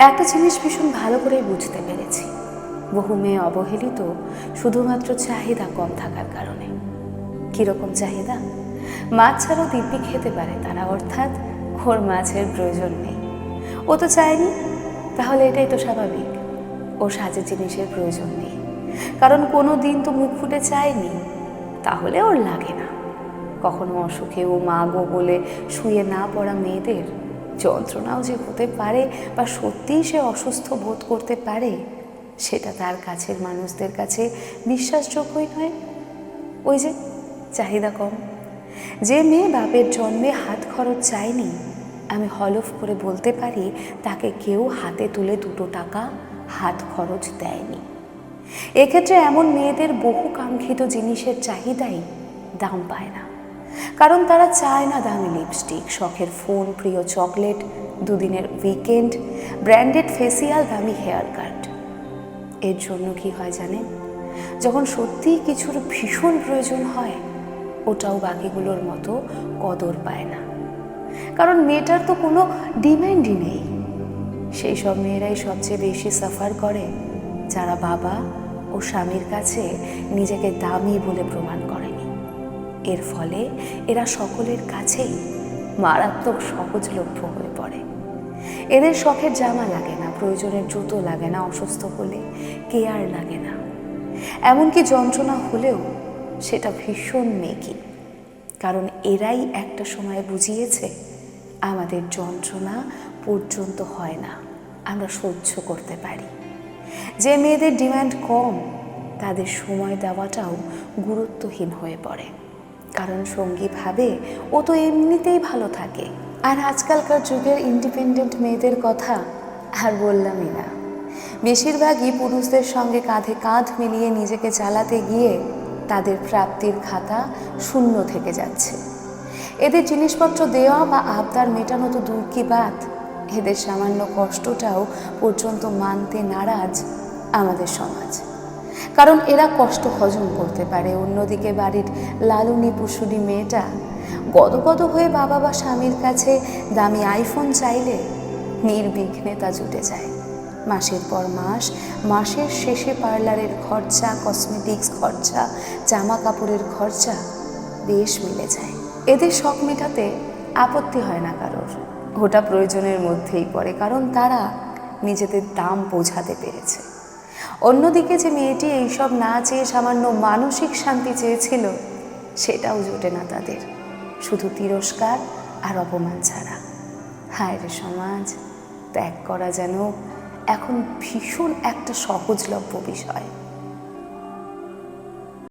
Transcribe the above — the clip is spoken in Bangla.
একটা জিনিস ভীষণ ভালো করে বুঝতে পেরেছি। বহু মেয়ে অবহেলিত শুধুমাত্র চাহিদা কম থাকার কারণে। কীরকম চাহিদা? মাছ ছাড়াও দিব্যি খেতে পারে তারা, অর্থাৎ ওর মাছের প্রয়োজন নেই। ও তো চায়নি? তাহলে এটাই তো স্বাভাবিক। ও সাজের জিনিসের প্রয়োজন নেই। কারণ কোনো দিন তো মুখ ফুটে চায়নি। তাহলে ওর লাগে না। কখনো অসুখে ও মা গো বলে শুয়ে না পড়া মেয়েদের যন্ত্রণাও যে হতে পারে বা সত্যিই সে অসুস্থ বোধ করতে পারে, সেটা তার কাছের মানুষদের কাছে বিশ্বাসযোগ্যই নয়। ওই যে চাহিদা কম। যে মেয়ে বাপের জন্মে হাত খরচ চায়নি, আমি হলফ করে বলতে পারি তাকে কেউ হাতে তুলে দুটো টাকা হাত খরচ দেয়নি। এক্ষেত্রে এমন মেয়েদের বহু কাঙ্ক্ষিত জিনিসের চাহিদাই দাম পায় না। কারণ তারা চায় না দামি লিপস্টিক, শখের ফোন প্রিয় চকলেট, দুদিনের উইকেন্ড, ব্র্যান্ডেড ফেসিয়াল, দামি হেয়ার কাট। এর জন্য কি হয় জানেন? যখন সত্যিই কিছুর ভীষণ প্রয়োজন হয়, ওটাও বাকিগুলোর মতো কদর পায় না। কারণ মেয়েটার তো কোনো ডিম্যান্ডই নেই। সেই সব মেয়েরাই সবচেয়ে বেশি সাফার করে, যারা বাবা ও স্বামীর কাছে নিজেকে দামি বলে প্রমাণ করেনি এর ফলে এরা সকলের কাছেই মারাত্মক সহজলভ্য হয়ে পড়ে। এদের শখের জামা লাগে না, প্রয়োজনের জুতো লাগে না, অসুস্থ হলে কেয়ার লাগে না। এমনকি যন্ত্রণা হলেও সেটা ভীষণ মেকি কারণ এরাই একটা সময় বুঝিয়েছে, আমাদের যন্ত্রণা পর্যন্ত হয় না, আমরা সহ্য করতে পারি। যে মেয়েদের ডিমান্ড কম, তাদের সময় দেওয়াটাও গুরুত্বহীন হয়ে পড়ে। কারণ সঙ্গী ভাবে, ও তো এমনিতেই ভালো থাকে। আর আজকালকার যুগের ইন্ডিপেন্ডেন্ট মেয়েদের কথা আর বললামই না। বেশিরভাগই পুরুষদের সঙ্গে কাঁধে কাঁধ মিলিয়ে নিজেকে চালাতে গিয়ে তাদের প্রাপ্তির খাতা শূন্য থেকে যাচ্ছে। এদের জিনিসপত্র দেওয়া বা আবদার মেটানো তো দূর কি বাদ এদের সামান্য কষ্টটাও পর্যন্ত মানতে নারাজ আমাদের সমাজ। কারণ এরা কষ্ট হজম করতে পারে। অন্যদিকে বাড়ির লালুনি পুষুনি মেয়েটা গদগদ হয়ে বাবা বা স্বামীর কাছে দামি আইফোন চাইলে নির্বিঘ্নে তা জুটে যায়। মাসের পর মাস, মাসের শেষে পার্লারের খরচা, কসমেটিক্স খরচা জামা কাপড়ের খরচা বেশ মিলে যায়। এদের শখ মেটাতে আপত্তি হয় না কারোর। ওটা প্রয়োজনের মধ্যেই পড়ে কারণ তারা নিজেদের দাম বোঝাতে পেরেছে। অন্যদিকে যে মেয়েটি এইসব না চেয়ে সামান্য মানসিক শান্তি চেয়েছিল, সেটাও জোটে না তাদের। শুধু তিরস্কার আর অপমান ছাড়া। হায় রে সমাজ, ত্যাগ করা যেন এখন ভীষণ একটা সহজলভ্য বিষয়।